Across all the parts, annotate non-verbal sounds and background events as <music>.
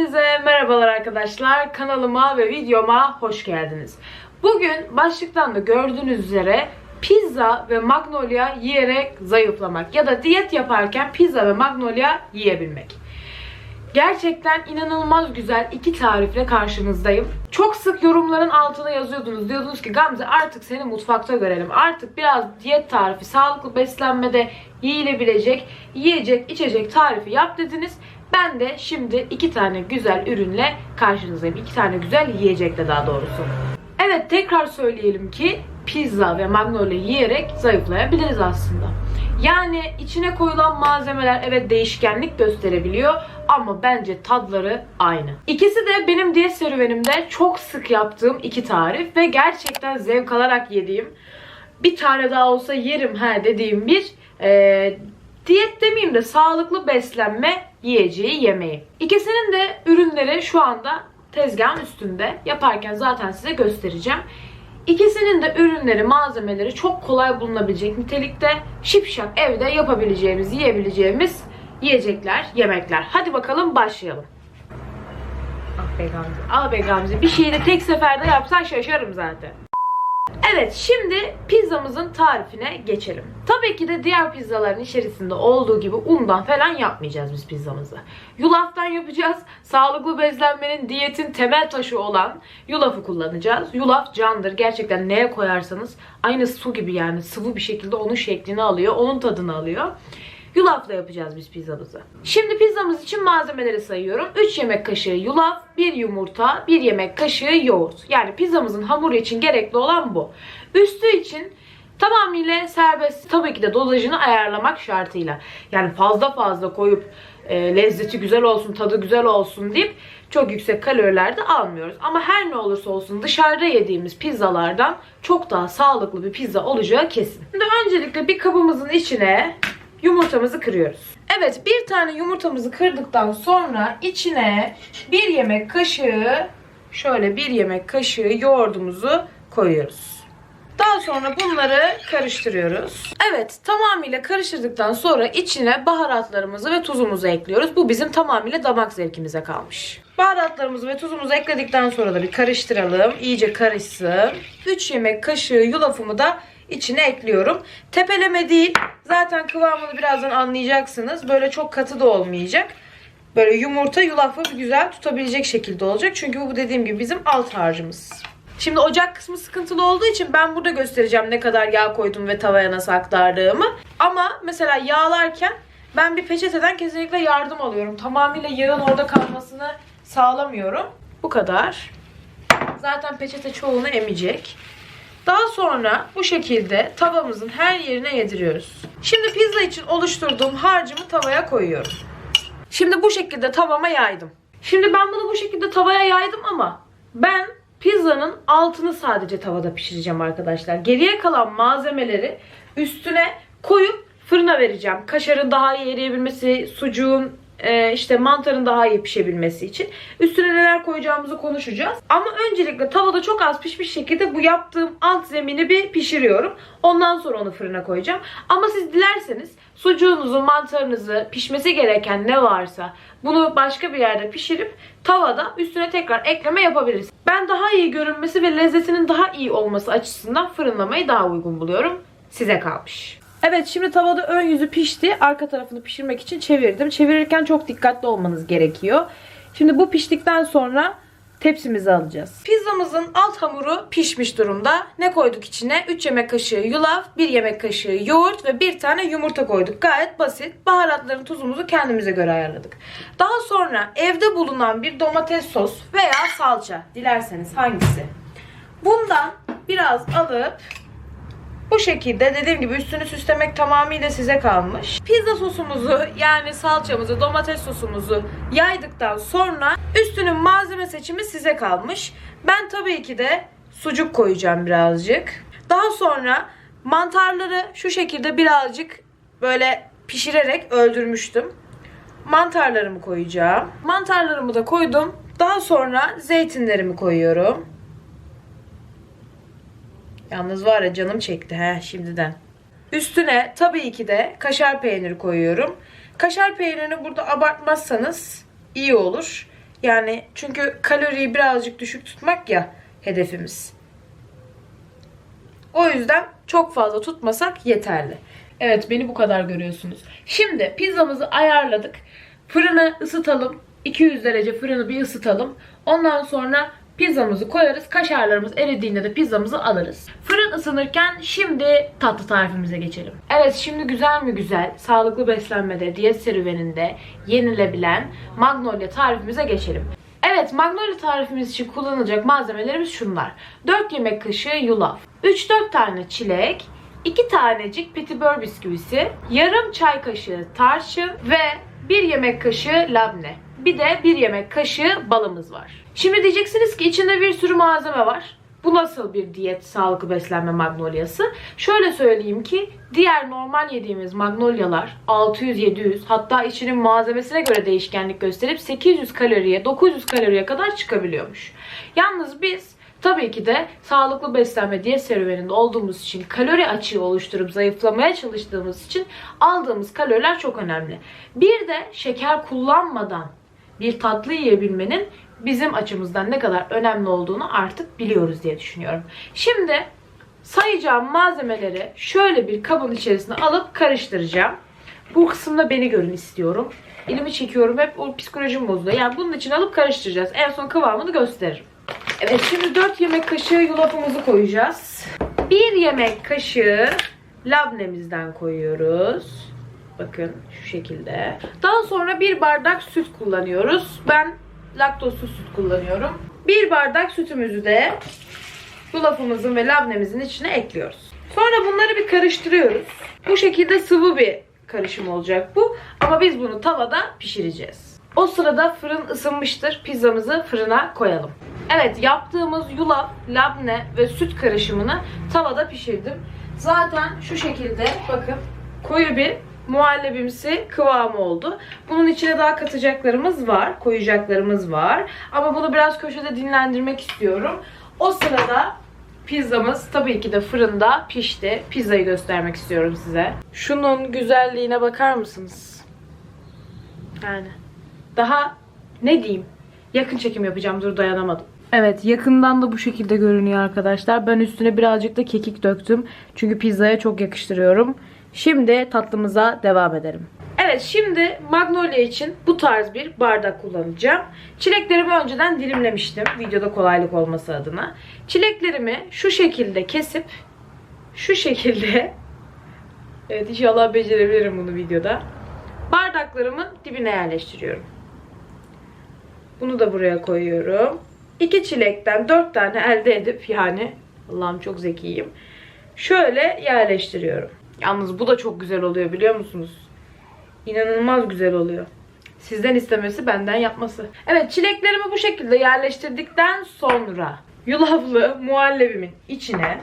Hepinize merhabalar arkadaşlar. Kanalıma ve videoma hoş geldiniz. Bugün başlıktan da gördüğünüz üzere pizza ve magnolia yiyerek zayıflamak ya da diyet yaparken pizza ve magnolia yiyebilmek. Gerçekten inanılmaz güzel iki tarifle karşınızdayım. Çok sık yorumların altına yazıyordunuz. Diyordunuz ki Gamze artık seni mutfakta görelim. Artık biraz diyet tarifi, sağlıklı beslenmede yiyilebilecek, yiyecek, içecek tarifi yap dediniz. Ben de şimdi iki tane güzel ürünle karşınızdayım. İki tane güzel yiyecekle daha doğrusu. Evet tekrar söyleyelim ki pizza ve magnolia yiyerek zayıflayabiliriz aslında. Yani içine koyulan malzemeler evet değişkenlik gösterebiliyor ama bence tadları aynı. İkisi de benim diyet serüvenimde çok sık yaptığım iki tarif ve gerçekten zevk alarak yediğim bir tane daha olsa yerim ha dediğim bir e, diyet demeyeyim de sağlıklı beslenme yiyeceği yemeği. İkisinin de ürünleri şu anda tezgahın üstünde. Yaparken zaten size göstereceğim. İkisinin de ürünleri, malzemeleri çok kolay bulunabilecek nitelikte şipşak evde yapabileceğimiz, yiyebileceğimiz yiyecekler, yemekler. Hadi bakalım başlayalım. Ah be Gamze, ah be Gamze. Bir şeyi de tek seferde yapsan şaşarım zaten. Evet şimdi pizzamızın tarifine geçelim. Tabii ki de diğer pizzaların içerisinde olduğu gibi undan falan yapmayacağız biz pizzamızı. Yulaftan yapacağız. Sağlıklı beslenmenin diyetin temel taşı olan yulafı kullanacağız. Yulaf candır. Gerçekten neye koyarsanız aynı su gibi yani sıvı bir şekilde onun şeklini alıyor. Onun tadını alıyor. Yulafla yapacağız biz pizzamızı. Şimdi pizzamız için malzemeleri sayıyorum. 3 yemek kaşığı yulaf, 1 yumurta, 1 yemek kaşığı yoğurt. Yani pizzamızın hamuru için gerekli olan bu. Üstü için tamamıyla serbest. Tabii ki de dozajını ayarlamak şartıyla. Yani fazla fazla koyup e, lezzeti güzel olsun, tadı güzel olsun deyip çok yüksek kalorilerde almıyoruz. Ama her ne olursa olsun dışarıda yediğimiz pizzalardan çok daha sağlıklı bir pizza olacağı kesin. Şimdi öncelikle bir kabımızın içine yumurtamızı kırıyoruz. Evet bir tane yumurtamızı kırdıktan sonra içine bir yemek kaşığı şöyle bir yemek kaşığı yoğurdumuzu koyuyoruz. Daha sonra bunları karıştırıyoruz. Evet tamamıyla karıştırdıktan sonra içine baharatlarımızı ve tuzumuzu ekliyoruz. Bu bizim tamamıyla damak zevkimize kalmış. Baharatlarımızı ve tuzumuzu ekledikten sonra da bir karıştıralım. İyice karışsın. 3 yemek kaşığı yulafımı da içine ekliyorum. Tepeleme değil. Zaten kıvamını birazdan anlayacaksınız. Böyle çok katı da olmayacak. Böyle yumurta yulafı güzel tutabilecek şekilde olacak. Çünkü bu dediğim gibi bizim alt harcımız. Şimdi ocak kısmı sıkıntılı olduğu için ben burada göstereceğim ne kadar yağ koydum ve tavaya nasıl aktardığımı. Ama mesela yağlarken ben bir peçeteden kesinlikle yardım alıyorum. Tamamıyla yağın orada kalmasını sağlamıyorum. Bu kadar. Zaten peçete çoğunu emecek. Daha sonra bu şekilde tavamızın her yerine yediriyoruz. Şimdi pizza için oluşturduğum harcımı tavaya koyuyorum. Şimdi bu şekilde tavama yaydım. Şimdi ben bunu bu şekilde tavaya yaydım ama ben pizzanın altını sadece tavada pişireceğim arkadaşlar. Geriye kalan malzemeleri üstüne koyup fırına vereceğim. Kaşarın daha iyi eriyebilmesi, sucuğun e, işte mantarın daha iyi pişebilmesi için. Üstüne neler koyacağımızı konuşacağız. Ama öncelikle tavada çok az pişmiş şekilde bu yaptığım alt zemini bir pişiriyorum. Ondan sonra onu fırına koyacağım. Ama siz dilerseniz sucuğunuzu, mantarınızı, pişmesi gereken ne varsa bunu başka bir yerde pişirip tavada üstüne tekrar ekleme yapabilirsiniz. Ben daha iyi görünmesi ve lezzetinin daha iyi olması açısından fırınlamayı daha uygun buluyorum. Size kalmış. Evet şimdi tavada ön yüzü pişti. Arka tarafını pişirmek için çevirdim. Çevirirken çok dikkatli olmanız gerekiyor. Şimdi bu piştikten sonra tepsimizi alacağız. Pizzamızın alt hamuru pişmiş durumda. Ne koyduk içine? 3 yemek kaşığı yulaf, 1 yemek kaşığı yoğurt ve 1 tane yumurta koyduk. Gayet basit. Baharatların tuzumuzu kendimize göre ayarladık. Daha sonra evde bulunan bir domates sos veya salça dilerseniz hangisi? Bundan biraz alıp bu şekilde dediğim gibi üstünü süslemek tamamıyla size kalmış. Pizza sosumuzu yani salçamızı, domates sosumuzu yaydıktan sonra üstünün malzeme seçimi size kalmış. Ben tabii ki de sucuk koyacağım birazcık. Daha sonra mantarları şu şekilde birazcık böyle pişirerek öldürmüştüm. Mantarlarımı koyacağım. Mantarlarımı da koydum. Daha sonra zeytinlerimi koyuyorum. Yalnız var ya canım çekti he şimdiden. Üstüne tabii ki de kaşar peyniri koyuyorum. Kaşar peynirini burada abartmazsanız iyi olur. Yani çünkü kaloriyi birazcık düşük tutmak ya hedefimiz. O yüzden çok fazla tutmasak yeterli. Evet beni bu kadar görüyorsunuz. Şimdi pizzamızı ayarladık. Fırını ısıtalım. 200 derece fırını bir ısıtalım. Ondan sonra pizzamızı koyarız. Kaşarlarımız eridiğinde de pizzamızı alırız. Fırın ısınırken şimdi tatlı tarifimize geçelim. Evet şimdi güzel mi güzel sağlıklı beslenmede, diyet serüveninde yenilebilen magnolia tarifimize geçelim. Evet magnolia tarifimiz için kullanılacak malzemelerimiz şunlar. 4 yemek kaşığı yulaf, 3-4 tane çilek, 2 tanecik petibör bisküvisi, yarım çay kaşığı tarçın ve 1 yemek kaşığı labne. Bir de 1 yemek kaşığı balımız var. Şimdi diyeceksiniz ki içinde bir sürü malzeme var. Bu nasıl bir diyet, sağlıklı beslenme magnoliası? Şöyle söyleyeyim ki diğer normal yediğimiz magnolyalar 600-700 hatta içinin malzemesine göre değişkenlik gösterip 800 kaloriye 900 kaloriye kadar çıkabiliyormuş. Yalnız biz tabii ki de sağlıklı beslenme diyet serüveninde olduğumuz için kalori açığı oluşturup zayıflamaya çalıştığımız için aldığımız kaloriler çok önemli. Bir de şeker kullanmadan bir tatlı yiyebilmenin bizim açımızdan ne kadar önemli olduğunu artık biliyoruz diye düşünüyorum. Şimdi sayacağım malzemeleri şöyle bir kabın içerisine alıp karıştıracağım. Bu kısımda beni görün istiyorum. Elimi çekiyorum hep o psikolojim bozuluyor. Yani bunun için alıp karıştıracağız. En son kıvamını gösteririm. Evet şimdi 4 yemek kaşığı yulafımızı koyacağız. 1 yemek kaşığı labnemizden koyuyoruz. Bakın şu şekilde. Daha sonra bir bardak süt kullanıyoruz. Ben laktozsuz süt kullanıyorum. Bir bardak sütümüzü de yulafımızın ve labnemizin içine ekliyoruz. Sonra bunları bir karıştırıyoruz. Bu şekilde sıvı bir karışım olacak bu. Ama biz bunu tavada pişireceğiz. O sırada fırın ısınmıştır. Pizzamızı fırına koyalım. Evet yaptığımız yulaf, labne ve süt karışımını tavada pişirdim. Zaten şu şekilde bakın koyu bir muhallebimsi kıvamı oldu. Bunun içine daha katacaklarımız var, koyacaklarımız var. Ama bunu biraz köşede dinlendirmek istiyorum. O sırada pizzamız tabii ki de fırında pişti. Pizzayı göstermek istiyorum size. Şunun güzelliğine bakar mısınız? Yani daha ne diyeyim? Yakın çekim yapacağım. Dur dayanamadım. Evet yakından da bu şekilde görünüyor arkadaşlar. Ben üstüne birazcık da kekik döktüm. Çünkü pizzaya çok yakıştırıyorum. Şimdi tatlımıza devam edelim. Evet şimdi magnolia için bu tarz bir bardak kullanacağım. Çileklerimi önceden dilimlemiştim. Videoda kolaylık olması adına. Çileklerimi şu şekilde kesip şu şekilde <laughs> Evet inşallah becerebilirim bunu videoda. Bardaklarımın dibine yerleştiriyorum. Bunu da buraya koyuyorum. İki çilekten dört tane elde edip yani Allah'ım çok zekiyim. Şöyle yerleştiriyorum. Yalnız bu da çok güzel oluyor biliyor musunuz? İnanılmaz güzel oluyor. Sizden istemesi benden yapması. Evet çileklerimi bu şekilde yerleştirdikten sonra yulaflı muhallebimin içine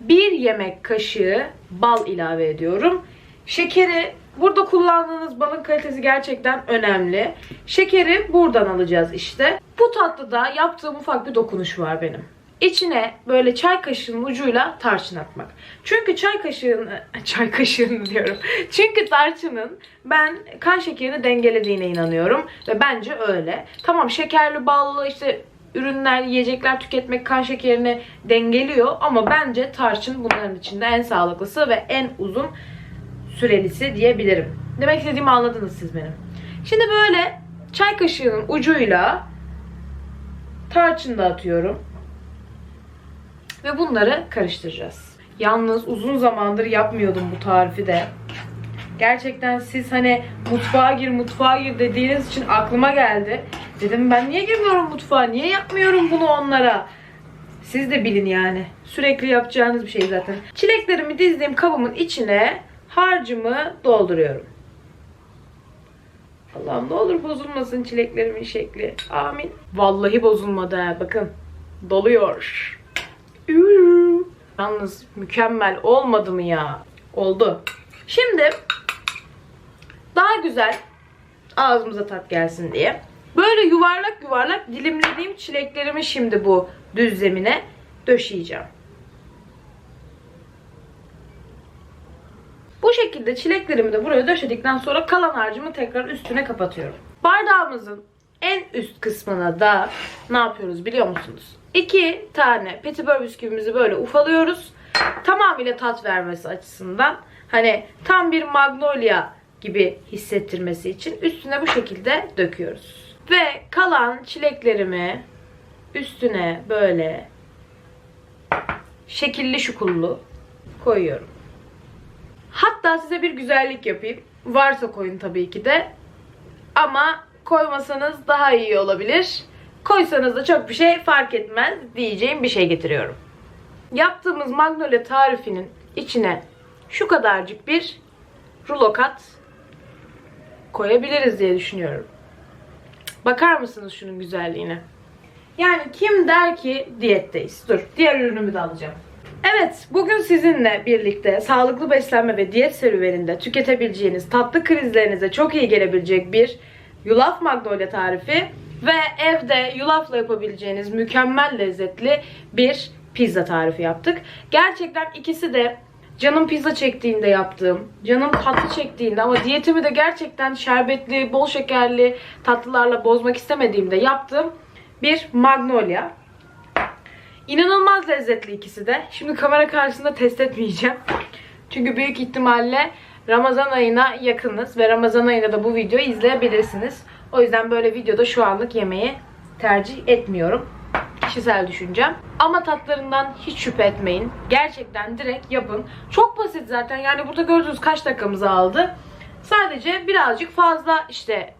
bir yemek kaşığı bal ilave ediyorum. Şekeri burada kullandığınız balın kalitesi gerçekten önemli. Şekeri buradan alacağız işte. Bu tatlıda yaptığım ufak bir dokunuş var benim. İçine böyle çay kaşığının ucuyla tarçın atmak. Çünkü çay kaşığını, <laughs> çay kaşığını diyorum. Çünkü tarçının ben kan şekerini dengelediğine inanıyorum. Ve bence öyle. Tamam şekerli ballı işte ürünler, yiyecekler tüketmek kan şekerini dengeliyor. Ama bence tarçın bunların içinde en sağlıklısı ve en uzun sürelisi diyebilirim. Demek istediğimi anladınız siz benim. Şimdi böyle çay kaşığının ucuyla tarçın da atıyorum. Ve bunları karıştıracağız. Yalnız uzun zamandır yapmıyordum bu tarifi de. Gerçekten siz hani mutfağa gir mutfağa gir dediğiniz için aklıma geldi. Dedim ben niye girmiyorum mutfağa? Niye yapmıyorum bunu onlara? Siz de bilin yani. Sürekli yapacağınız bir şey zaten. Çileklerimi dizdiğim kabımın içine harcımı dolduruyorum. Allah'ım ne olur bozulmasın çileklerimin şekli. Amin. Vallahi bozulmadı ha bakın. Doluyor. Üü. Yalnız mükemmel olmadı mı ya? Oldu. Şimdi daha güzel ağzımıza tat gelsin diye böyle yuvarlak yuvarlak dilimlediğim çileklerimi şimdi bu düz zemine döşeyeceğim. Bu şekilde çileklerimi de buraya döşedikten sonra kalan harcımı tekrar üstüne kapatıyorum. Bardağımızın en üst kısmına da ne yapıyoruz biliyor musunuz? İki tane petibör bisküvimizi böyle ufalıyoruz. Tamamıyla tat vermesi açısından. Hani tam bir magnolia gibi hissettirmesi için üstüne bu şekilde döküyoruz. Ve kalan çileklerimi üstüne böyle şekilli şukullu koyuyorum. Hatta size bir güzellik yapayım. Varsa koyun tabii ki de. Ama koymasanız daha iyi olabilir. Koysanız da çok bir şey fark etmez diyeceğim bir şey getiriyorum. Yaptığımız magnolia tarifinin içine şu kadarcık bir rulo kat koyabiliriz diye düşünüyorum. Bakar mısınız şunun güzelliğine? Yani kim der ki diyetteyiz? Dur, diğer ürünümü de alacağım. Evet, bugün sizinle birlikte sağlıklı beslenme ve diyet serüveninde tüketebileceğiniz tatlı krizlerinize çok iyi gelebilecek bir yulaf magnolia tarifi ve evde yulafla yapabileceğiniz mükemmel lezzetli bir pizza tarifi yaptık. Gerçekten ikisi de canım pizza çektiğinde yaptığım, canım tatlı çektiğinde ama diyetimi de gerçekten şerbetli, bol şekerli tatlılarla bozmak istemediğimde yaptığım bir magnolia. İnanılmaz lezzetli ikisi de. Şimdi kamera karşısında test etmeyeceğim. Çünkü büyük ihtimalle Ramazan ayına yakınız ve Ramazan ayında da bu videoyu izleyebilirsiniz. O yüzden böyle videoda şu anlık yemeği tercih etmiyorum. Kişisel düşüncem. Ama tatlarından hiç şüphe etmeyin. Gerçekten direkt yapın. Çok basit zaten. Yani burada gördüğünüz kaç dakikamızı aldı. Sadece birazcık fazla işte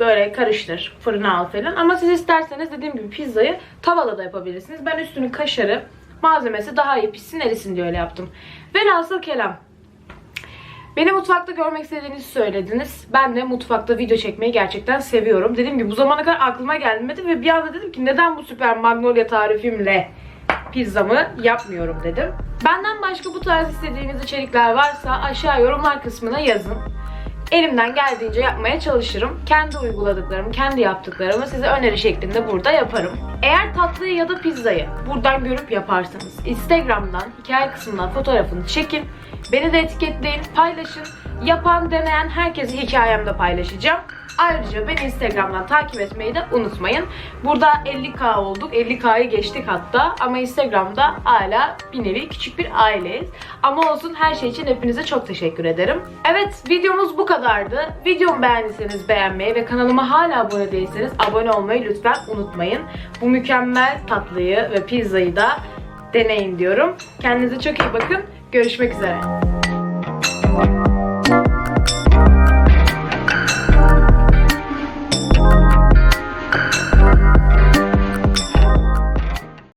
böyle karıştır, fırına al falan. Ama siz isterseniz dediğim gibi pizzayı tavada da yapabilirsiniz. Ben üstünü kaşarı, malzemesi daha iyi pişsin erisin diye öyle yaptım. Velhasıl kelam. Beni mutfakta görmek istediğinizi söylediniz. Ben de mutfakta video çekmeyi gerçekten seviyorum. Dediğim gibi bu zamana kadar aklıma gelmedi ve bir anda dedim ki neden bu süper magnolia tarifimle pizzamı yapmıyorum dedim. Benden başka bu tarz istediğiniz içerikler varsa aşağı yorumlar kısmına yazın. Elimden geldiğince yapmaya çalışırım. Kendi uyguladıklarımı, kendi yaptıklarımı size öneri şeklinde burada yaparım. Eğer tatlıyı ya da pizzayı buradan görüp yaparsanız Instagram'dan hikaye kısmından fotoğrafını çekin. Beni de etiketleyin, paylaşın. Yapan, deneyen herkesi hikayemde paylaşacağım. Ayrıca beni Instagram'dan takip etmeyi de unutmayın. Burada 50k olduk. 50k'yı geçtik hatta. Ama Instagram'da hala bir nevi küçük bir aileyiz. Ama olsun her şey için hepinize çok teşekkür ederim. Evet videomuz bu kadardı. Videomu beğendiyseniz beğenmeyi ve kanalıma hala abone değilseniz abone olmayı lütfen unutmayın. Bu mükemmel tatlıyı ve pizzayı da deneyin diyorum. Kendinize çok iyi bakın. Görüşmek üzere.